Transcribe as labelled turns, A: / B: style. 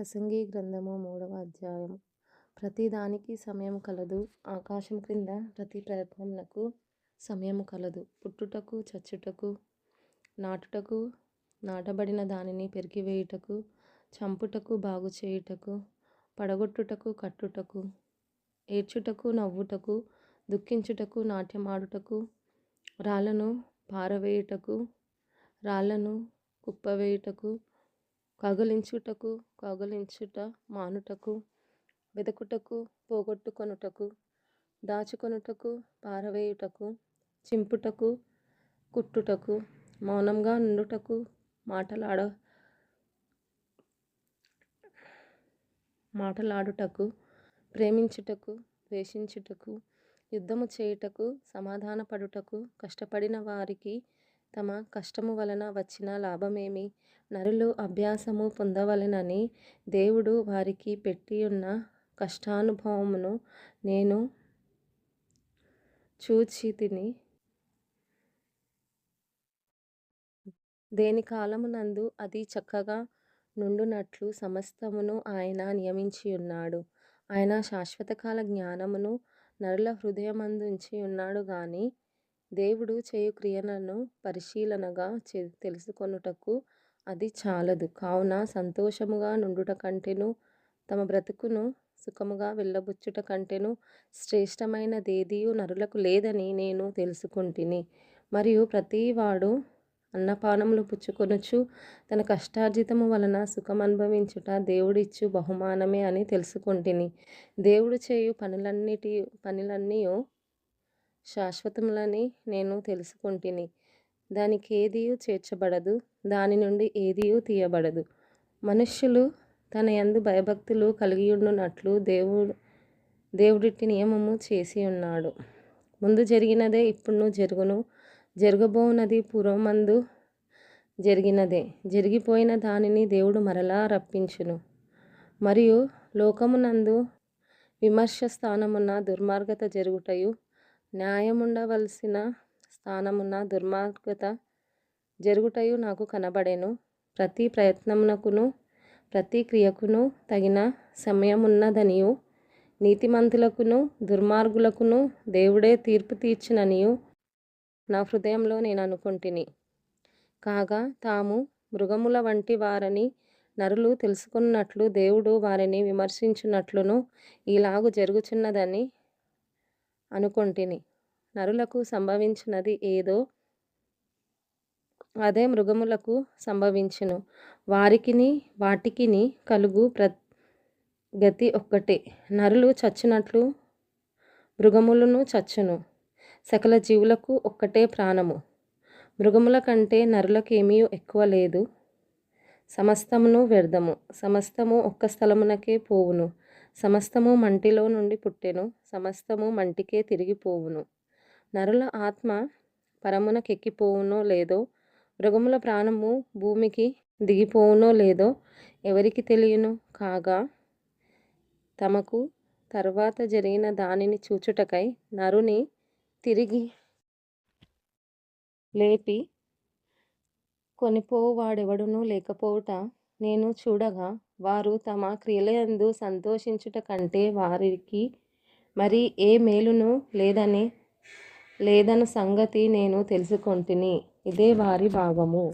A: ప్రసంగి గ్రంథము మూడవ అధ్యాయం ప్రతిదానికి సమయం కలదు. ఆకాశం క్రింద ప్రతి ప్రయత్నమునకు సమయము కలదు. పుట్టుటకు చచ్చుటకు నాటుటకు నాటబడిన దానిని పెరికివేయుటకు చంపుటకు బాగు చేయుటకు పడగొట్టుటకు కట్టుటకు ఏడ్చుటకు నవ్వుటకు దుఃఖించుటకు నాట్యమాడుటకు రాళ్ళను పారవేయుటకు రాళ్ళను కుప్పవేయుటకు కాగలించుటకు కాగలించుట మానుటకు వెదకుటకు పోగొట్టుకొనుటకు దాచుకొనుటకు పారవేయుటకు చింపుటకు కుట్టుటకు మౌనంగా నుండుటకు మాటలాడ మాటలాడుటకు ప్రేమించుటకు ద్వేషించుటకు యుద్ధము చేయుటకు సమాధానపడుటకు కష్టపడిన వారికి తమ కష్టము వలన వచ్చిన లాభమేమి? నరులు అభ్యాసము పొందవలెనని దేవుడు వారికి పెట్టి ఉన్న కష్టానుభవమును నేను చూచితిని దేని కాలమునందు అది చక్కగా నుండునట్లు సమస్తమును ఆయన నియమించి ఉన్నాడు ఆయన శాశ్వతకాల జ్ఞానమును నరుల హృదయమందుంచి ఉన్నాడు కానీ దేవుడు చేయు క్రియలను పరిశీలనగా తెలుసుకొనుటకు అది చాలదు. కావున సంతోషముగా నుండుట కంటేను తమ బ్రతుకును సుఖముగా వెళ్ళబుచ్చుట కంటెను శ్రేష్టమైనదేదియు నరులకు లేదని నేను తెలుసుకొంటిని. మరియు ప్రతివాడు అన్నపానములు పుచ్చుకొనుచు తన కష్టార్జితము వలన సుఖం అనుభవించుట దేవుడిచ్చు బహుమానమే అని తెలుసుకొంటిని. దేవుడు చేయు పనులన్నిటి పనులన్నీ శాశ్వతములని నేను తెలుసుకొంటిని. దానికేదియు చేర్చబడదు దాని నుండి ఏదియు తీయబడదు. మనుష్యులు తన యందు భయభక్తులు కలిగియుండునట్లు దేవుడు దేవుడిట్టి నియమము చేసి ఉన్నాడు ముందు జరిగినదే ఇప్పుడు జరుగును. జరగబోనది పూర్వమందు జరిగినదే. జరిగిపోయిన దానిని దేవుడు మరలా రప్పించును. మరియు లోకమునందు విమర్శ స్థానమున దుర్మార్గత జరుగుటయు న్యాయముండవలసిన స్థానమున దుర్మార్గత జరుగుటయు నాకు కనబడెను. ప్రతి ప్రయత్నమునకును ప్రతి క్రియకును తగిన సమయమున్నదనియు. నీతిమంతులకును దుర్మార్గులకును దేవుడే తీర్పు తీర్చిననియు నా హృదయంలో నేను అనుకుంటుని కాగా తాము మృగముల వంటి వారని నరులు తెలుసుకున్నట్లు దేవుడు వారిని విమర్శించినట్లును ఇలాగు జరుగుచున్నదని అనుకొంటిని. నరులకు సంభవించినది ఏదో అదే మృగములకు సంభవించును. వారికిని వాటికిని కలుగు ప్ర గతి ఒక్కటే. నరులు చచ్చినట్లు మృగములను చచ్చును. సకల జీవులకు ఒక్కటే ప్రాణము. మృగముల కంటే నరులకేమీ ఎక్కువ లేదు. సమస్తమును వ్యర్థము. సమస్తము ఒక్క స్థలమునకే పోవును. సమస్తము మంటిలో నుండి పుట్టెను సమస్తము మంటికే తిరిగిపోవును. నరుల ఆత్మ పరమునకెక్కిపోవునో లేదో మృగముల ప్రాణము భూమికి దిగిపోవునో లేదో ఎవరికి తెలియను? కాగా తమకు తర్వాత జరిగిన దానిని చూచుటకై నరుని తిరిగి లేపి కొనిపోవాడెవడునూ లేకపోవుట నేను చూడగా వారు తమ క్రియలందు సంతోషించుట కంటే వారికి మరి ఏ మేలును లేదని లేదన్న సంగతి నేను తెలుసుకొంటిని. ఇదే వారి భాగము